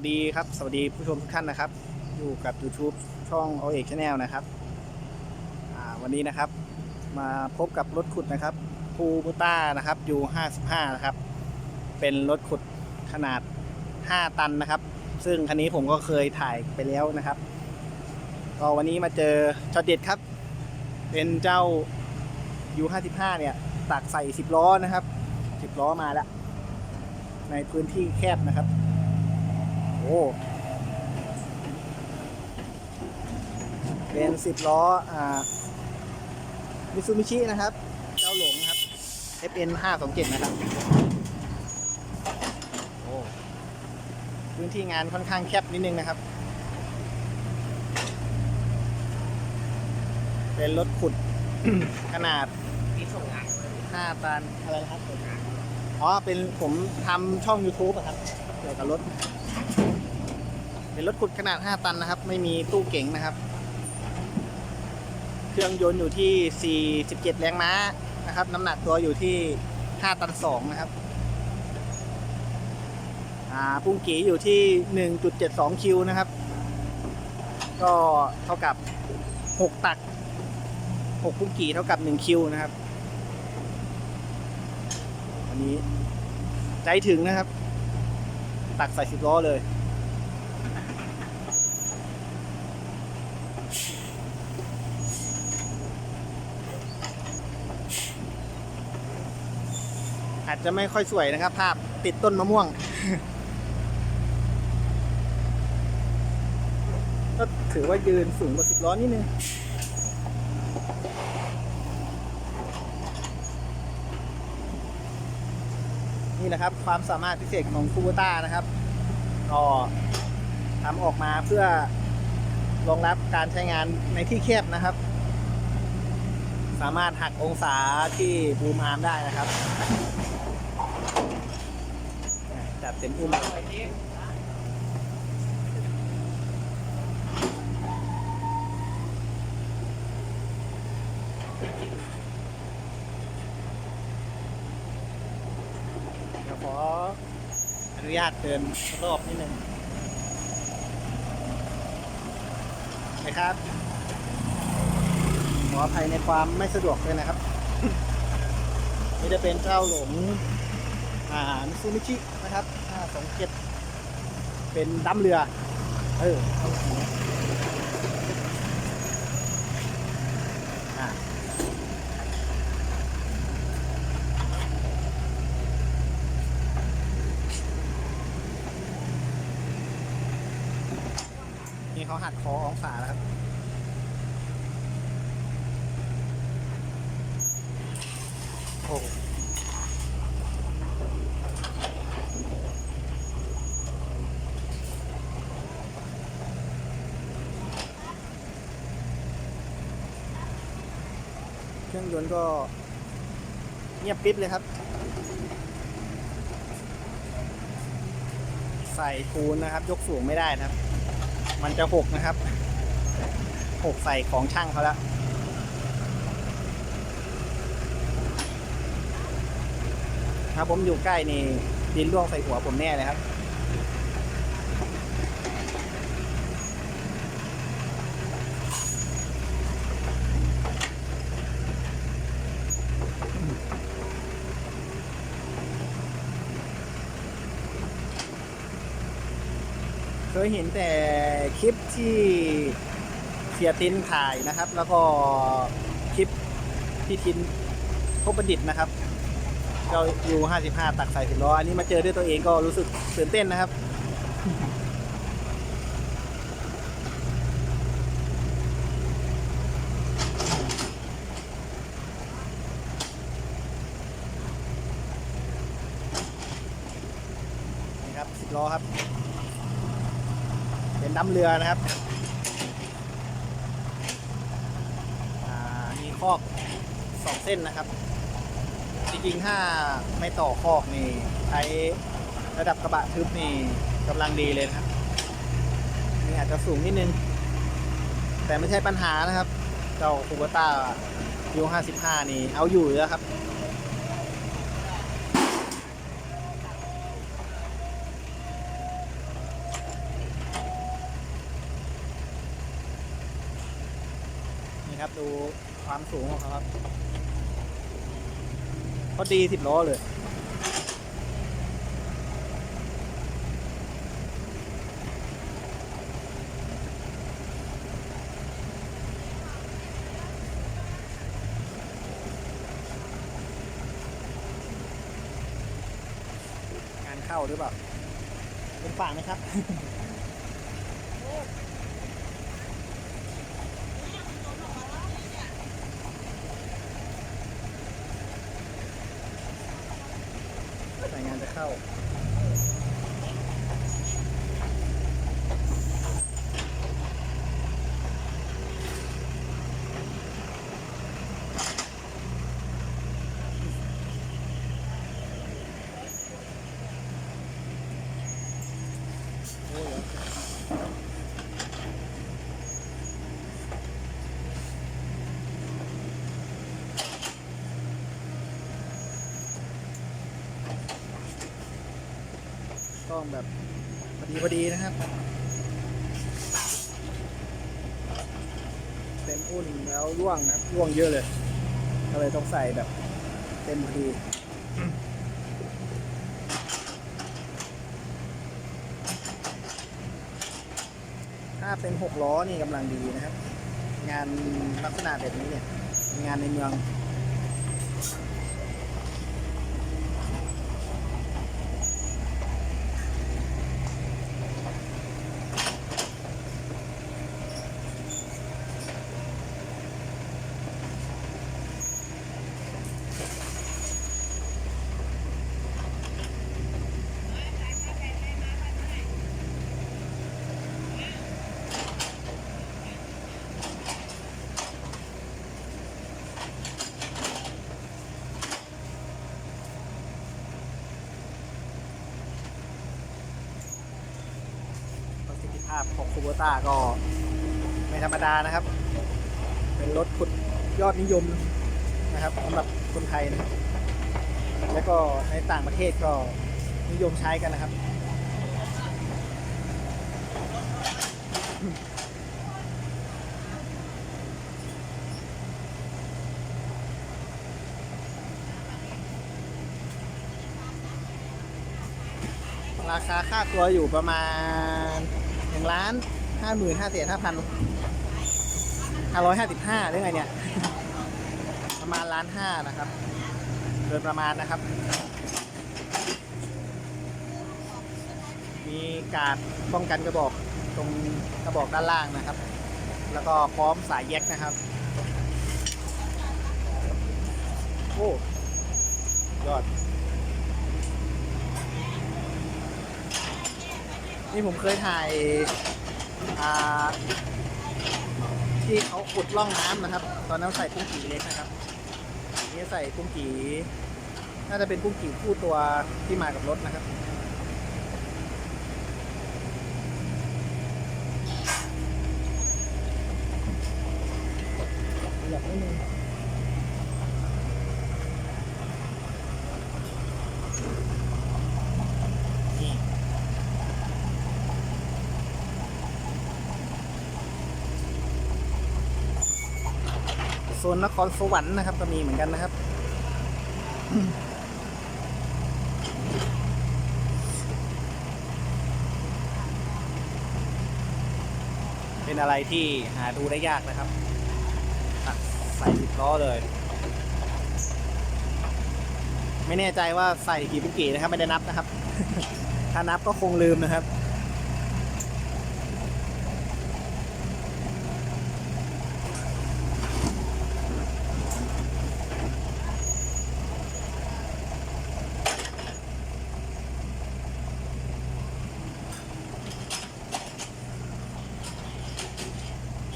วัสดีครับ สวัสดีผู้ชมทุกท่านนะครับ อยู่กับ YouTube ช่องโอเอกชาแนลนะครับวันนี้นะครับ มาพบกับรถขุดนะครับคูบูต้านะครับยู่55นะครับ เป็นรถขุดขนาด 5 ตันนะครับ ซึ่งคันนี้ผมก็เคยถ่ายไปแล้วนะครับก็วันนี้มาเจอช็อตเด็ดครับ เป็นเจ้า U55 เนี่ยตักใส่ 10 ล้อนะครับ 10 ล้อมาแล้ว ในพื้นที่แคบนะครับ โอ้เป็น10ล้อ อ่ามิซูมิชินะครับ เจ้าหลงครับ FN 527 นะครับ โอ้พื้นที่งานค่อนข้างแคบนิดนึงนะครับ เป็นรถขุด ขนาดมีส่งงาตันอะไรนะครับอ๋อ เป็นผมทำช่อง YouTube อะครับ เกี่ยวกับรถ เป็นรถขุดขนาด 5 ตันนะครับ ไม่มีตู้เก๋งนะครับ เครื่องยนต์อยู่ที่ 47 แรงม้านะครับ น้ำหนักตัวอยู่ที่ 5 ตัน 2 นะครับปุ้งกีอยู่ที่ 1.72 คิวนะครับ ก็เท่ากับ 6 ตัก 6 ปุ้งกีเท่ากับ 1 คิวนะครับอันนี้ใจถึงนะครับ ตักใส่สิบล้อเลย จจะไม่ค่อยสวยนะครับ ภาพติดต้นมะม่วง ก็ถือว่ายืนสูงกว่าสิบล้อนิดนึงนี่แหละครับ ความสามารถพิเศษของคูโบต้านะครับก็ทำออกมาเพื่อรองรับการใช้งานในที่แคบนะครับ สามารถหักองศาที่บูมอาร์มได้นะครับ เต็มอุ้มขออนุญาตเดินรอบนิดนึงนะครับ ขออภัยในความไม่สะดวกเลยนะครับ นี่จะเป็นเจ้าหลงอ่ามิซูมิชิ นะครับ527เป็นดั้มเรือ เออนี่เขาหัดคอองศาแล้วครับ โอ้เครื่องยนต์ ก็เงียบปิ๊บเลยครับ ใส่ปูนนะครับ ยกสูงไม่ได้นะครับ มันจะหกนะครับหกใส่ของช่างเขาแล้วถ้าผมอยู่ใกล้นี่ดินร่วงใส่หัวผมแน่เลยครับ ยเห็นแต่คลิปที่เสียตินถ่ายนะครับ แล้วก็คลิปที่ทินพบประดิษฐ์นะครับเจ้ายู55 ตักใส่สิบล้ออันนี้มาเจอด้วยตัวเองก็รู้สึกตื่นเต้นนะครับนี่ครับสิบล้อครับ เป็นดำเรือนะครับมีคอกสองเส้นนะครับ จริงๆถ้าไม่ต่อคอกนี่ใช้ระดับกระบะทึบนี่กำลังดีเลยนะครับนี่อาจจะสูงนิดนึง แต่ไม่ใช่ปัญหานะครับ เจ้าคูเบต้ายู55 นี่เอาอยู่แล้วครับ ครับ ดูความสูงของเขาครับพอดีสิบล้อเลยงานเข้าหรือเปล่าเป็นฝาไหมครับ รายงานจะเข้า โอ้ย ต้องแบบพอดีพอดีนะครับ เต็มอุ่นแล้วร่วงนะครับร่วงเยอะเลยก็เลยต้องใส่แบบ เต็มพอดีถ้าเป็นหกล้อนี่กำลังดีนะครับ งานลักษณะแบบนี้เนี่ย งานในเมืองาพของคูโบต้าก็ไม่ธรรมดานะครับ เป็นรถขุดยอดนิยมนะครับสำหรับคนไทยนะแล้วก็ในต่างประเทศก็นิยมใช้กันนะครับราคาค่าตัวอยู่ประมาณ นึ่งล้านห้าหมื่นห้าเศษห้าพันห้าร้อยห้าสิบห้าหรือไงเนี่ย ประมาณล้านห้านะครับ โดยประมาณนะครับ มีการดป้องกันกระบอกตรงกระบอกด้านล่างนะครับ แล้วก็พร้อมสายแยกนะครับ โอ้ยอด นี่ผมเคยถ่ายาที่เขาขุดร่องน้ำนะครับ ตอนนั้นใส่กุ้งกี่เล็กนะครับอันนี้ใส่กุ้งกี่น่าจะเป็นกุ้งกี่คู่ตัวที่มากับรถนะครับ อยากไม่มีนี่ โซ นนครสวรรค์นะครับ ก็มีเหมือนกันนะครับ เป็นอะไรที่หาดูได้ยากนะครับใส่สิบล้อเลย ไม่แน่ใจว่าใส่กี่ปุกกี่นะครับ ไม่ได้นับนะครับ ถ้านับก็คงลืมนะครับ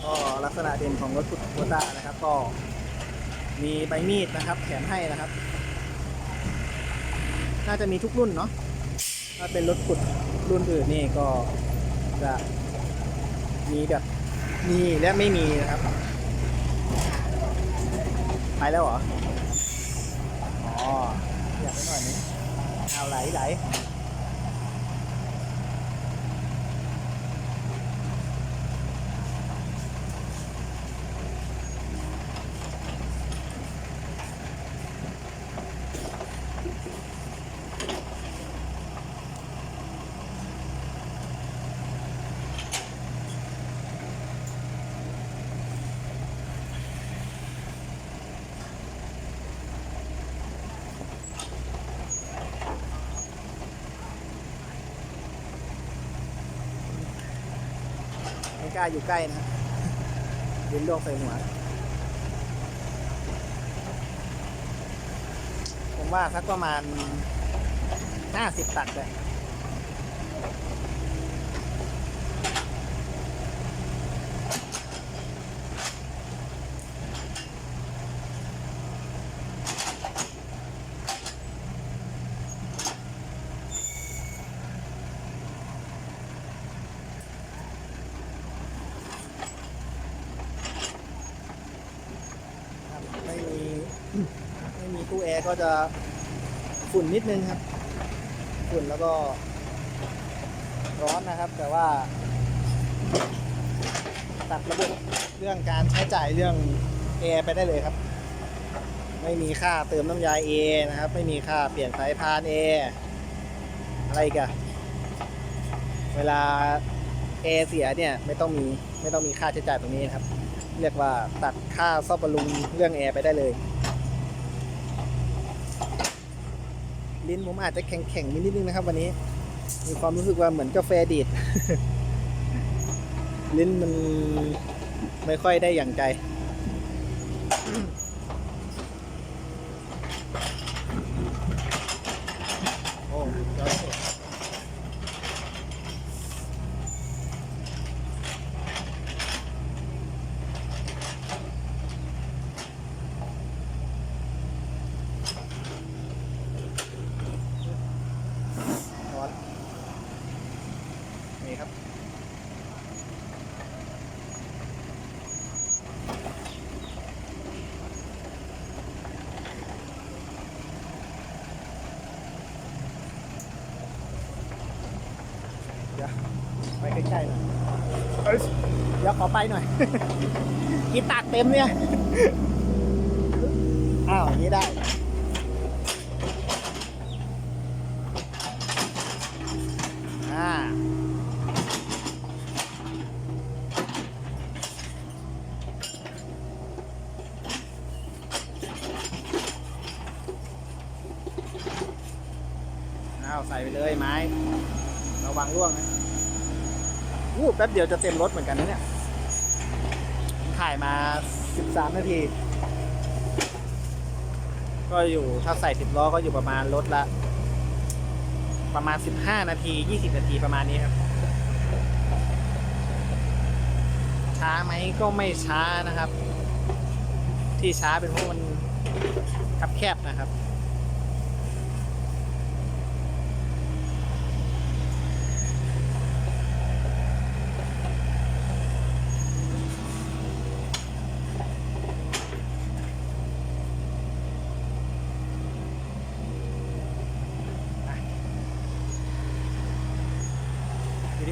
ก็ลักษณะเด่นของรถคุโคต้านะครับ ก็มีใบมีดนะครับ แถมให้นะครับ น่าจะมีทุกรุ่นเนาะถ้าเป็นรถขุดรุ่นอื่นนี่ก็จะมีแบบมีและไม่มีนะครับ ไปแล้วเหรอ อ๋ออยากไปหน่อยนึงเอาไหลไหล กล้าอยู่ใกล้นะเดินลวงใส่หัว ผมว่าสักประมาณห้าสิบตัดเลย ครับไม่มี ไม่มี ตู้แอร์ก็จะฝุ่นนิดนึงครับ ฝุ่นแล้วก็ร้อนนะครับ แต่ว่า ตัดระบบเรื่องการใช้จ่ายเรื่องแอร์ไปได้เลยครับ ไม่มีค่าเติมน้ำยาเอนะครับ ไม่มีค่าเปลี่ยนสายพานเออะไรกันเวลาแอร์เสียเนี่ยไม่ต้องมีไม่ต้องมีค่าใช้จ่ายตรงนี้นะครับ เรียกว่าตัดค่าซ่อมบำรุงเรื่องแอร์ไปได้เลย ลิ้นผมอาจจะแข็งๆนิดนึงนะครับวันนี้ มีความรู้สึกว่าเหมือนกาแฟดีดลิ้นมันไม่ค่อยได้อย่างใจ โอ้ยอดสุดร้อนนี่ครับ เดี๋ยวไปใกล้ๆหน่อยเอ้ยเดี๋ยว ขอไปหน่อย กีตาร์เต็มเนี่ย อ้าวอย่างนี้ได้ อ่าอ้าวใส่ไปเลยไม้ ระวังร่วงนะวูบแป๊บเดียวจะเต็มรถเหมือนกันนะเนี่ยายมา 13 นาที ก็อยู่ถ้าใส่ 10 ล้อก็อยู่ประมาณรถละ ประมาณ 15 นาที 20 นาทีประมาณนี้ครับ ช้าไหมก็ไม่ช้านะครับ ที่ช้าเป็นเพราะมันคับแคบนะครับ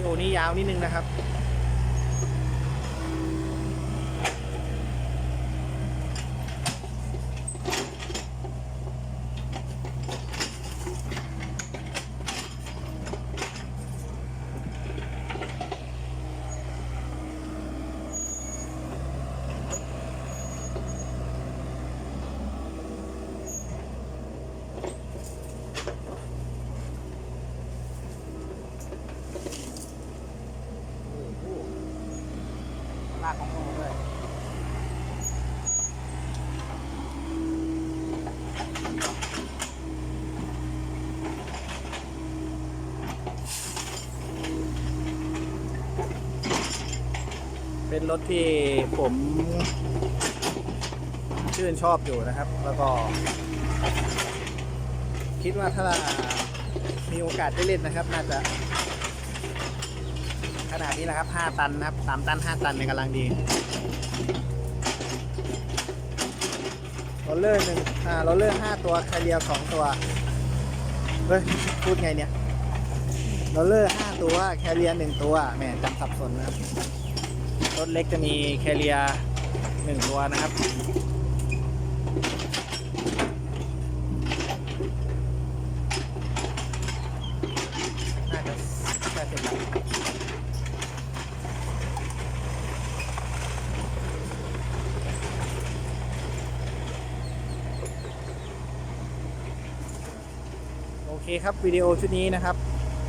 โอนี้ยาวนิดนึงนะครับ รถที่ผมชื่นชอบอยู่นะครับ แล้วก็ คิดว่าถ้ามีโอกาสได้เล่นนะครับ น่าจะ ขนาดนี้แหละครับ 5 ตันนะครับ 3 ตัน 5 ตันในกำลังดีโรลเลอร์หนึ่งอ่าโรลเลอร์5ตัวคาเรีย2ตัว เฮ้ย พูดไงเนี่ยโรลเลอร์5ตัว แคเรีย1ตัว แหมจำสับสนนะครับ รถเล็กจะมีแคเรีย1ตัวนะครับ น่าจะน่าจะเสร็จแล้วโอเคครับวิดีโอชุดนี้นะครับ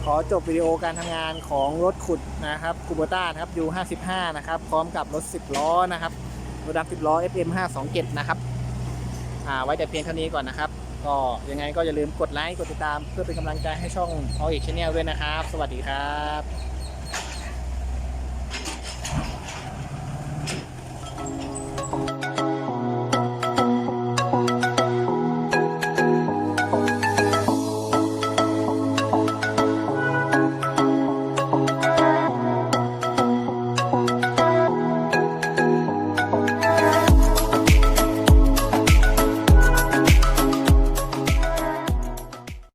ขอจบวิดีโอการทำงานของรถขุด นะครับคูโบต้านะครับ U55 นะครับ พร้อมกับรถ 10 ล้อนะครับรถดำ10 ล้อ FM 527นะครับอ่าไว้แต่เพียงเท่านี้ก่อนนะครับ ก็ยังไงก็อย่าลืมกดไลค์ กดติดตามเพื่อเป็นกำลังใจให้ช่องเอาอีกชแนลด้วยนะครับ สวัสดีครับ